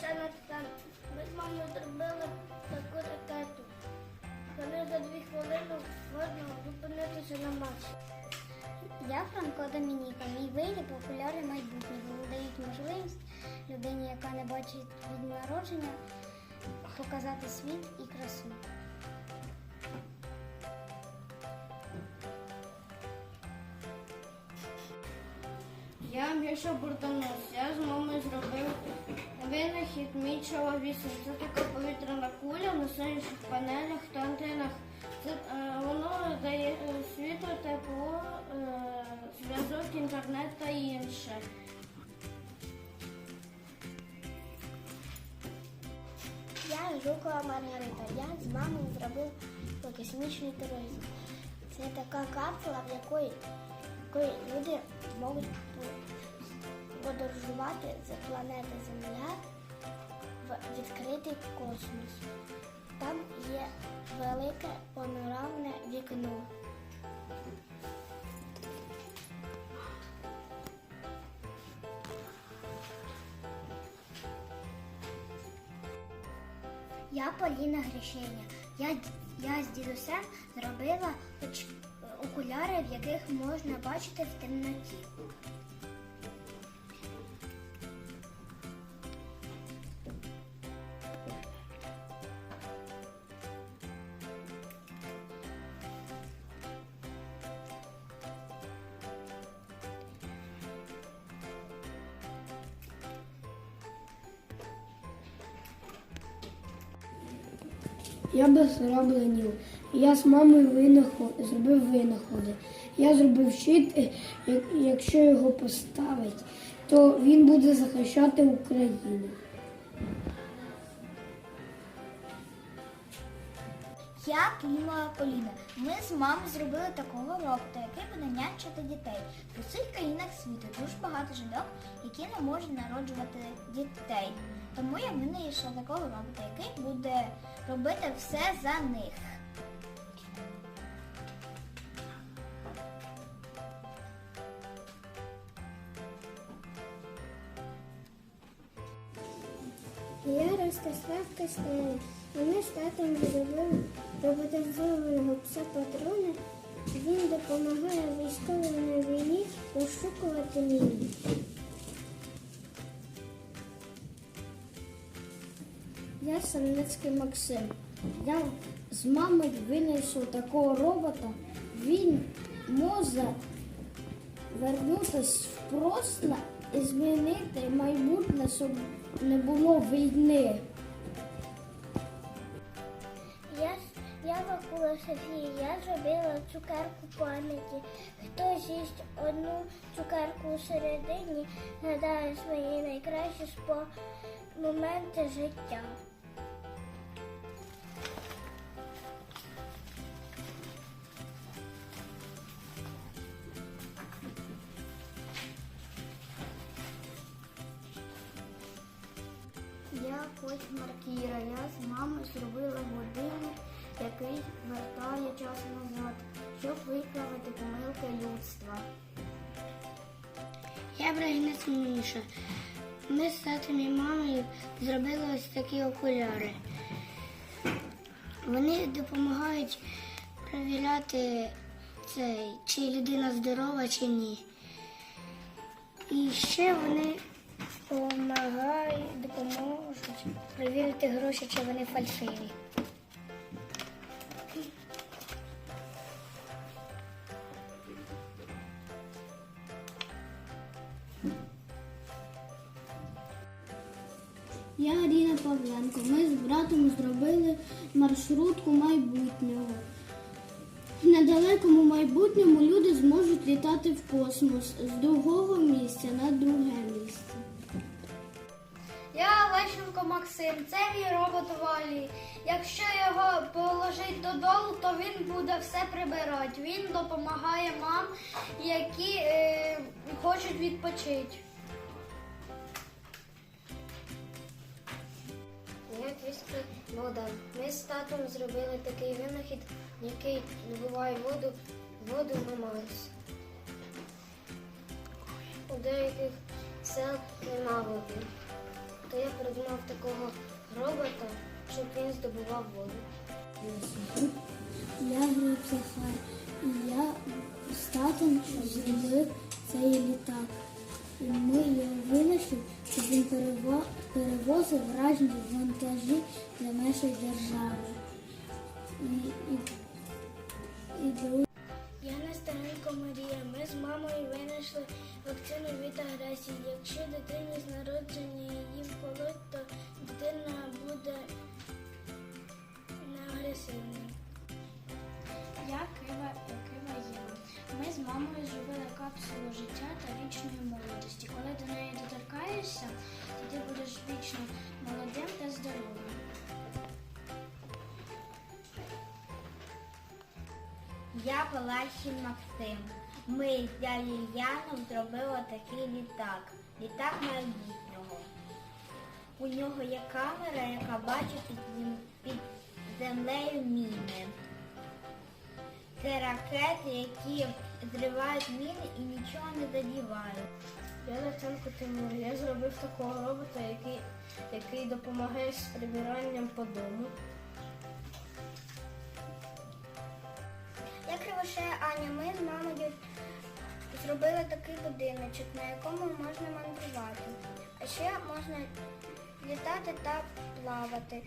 стан. Ми з мамою зробили таку ракету. Вони за дві хвилини можна зупинитися на Марсі. Я Франко Домініка. Мій виріб популярний майбутнього дають можливість людині, яка не бачить від народження, показати світ і красу. Я Міша Я з мамою зробив винахід мій чоловісім. Це така повітряна куля на сонячних панелях та антенах. Це, е, воно дає е, світло, тепло, е, зв'язок, інтернет та інше. Я Жукова Маргарита. Я з мамою зробив космічний туризм. Це така капсула, в якої, якої люди можуть подорожувати з планети Земля в відкритий космос. Там є велике панорамне вікно. Я Поліна Гришеня. Я, я з дідусем зробила окуляри, в яких можна бачити в темноті. Я Басараб Даніл. Я з мамою винаход... зробив винаходи. Я зробив щит, е, якщо його поставить, то він буде захищати Україну. Я Клімова Поліна. Ми з мамою зробили такого робота, який буде нянчити дітей. У всіх країнах світу дуже багато жінок, які не можуть народжувати дітей. Тому я винайшла такого робота, який буде робити все за них. Я Ростислав Костенко. Ми з татом зробили роботизованого пса патрона. Він допомагає військовим на війні розшукувати міни. Я Самницький Максим. Я з мамою винайшов такого робота. Він може вернутися в прошле і змінити майбутнє, щоб не було війни. Я, я Вакула Софія, я зробила цукерку пам'яті. Хто з'їсть одну цукерку у середині, згадає свої найкращі спо... моменти життя. Я Кость Маркіра. Я з мамою зробила годинник, який вертає час назад, щоб виправити помилки людства. Я Брагінець Міша. Ми з татом і мамою зробили ось такі окуляри. Вони допомагають перевіряти цей, чи людина здорова, чи ні. І ще вони допомагають, допоможуть перевірити гроші, чи вони фальшиві. Я Аріна Павленко. Ми з братом зробили маршрутку майбутнього. В недалекому майбутньому люди зможуть літати в космос з другого місця на друге місце. Лещенко Максим, це мій робот Валі. Якщо його положить додолу, то він буде все прибирати. Він допомагає мам, які е, хочуть відпочити. Я Крістій Богдан. Ми з татом зробили такий винахід, який добуває воду, воду Марс. У деяких сел нема води. То я придумав такого робота, щоб він здобував воду. Я Гриб і я з татом зробив цей літак. І ми його винайшли, щоб він перевозив різні вантажі для нашої держави. І, і, і друг- Я Нестеренко Марія. Ми з мамою винайшли вакцину від агресії. Якщо дитині ти будеш вічно молодим та здоровим. Я Палащин Максим. Ми з дядю Яном зробили такий літак. Літак майбутнього. У нього є камера, яка бачить під, зем- під землею міни. Це ракети, які зривають міни і нічого не задівають. Я Леценко Тимур. Я зробив такого робота, який, який допомагає з прибиранням по дому. Я Кривоше Аня, ми з мамою зробили такий будиночок, на якому можна мандрувати. А ще можна літати та плавати.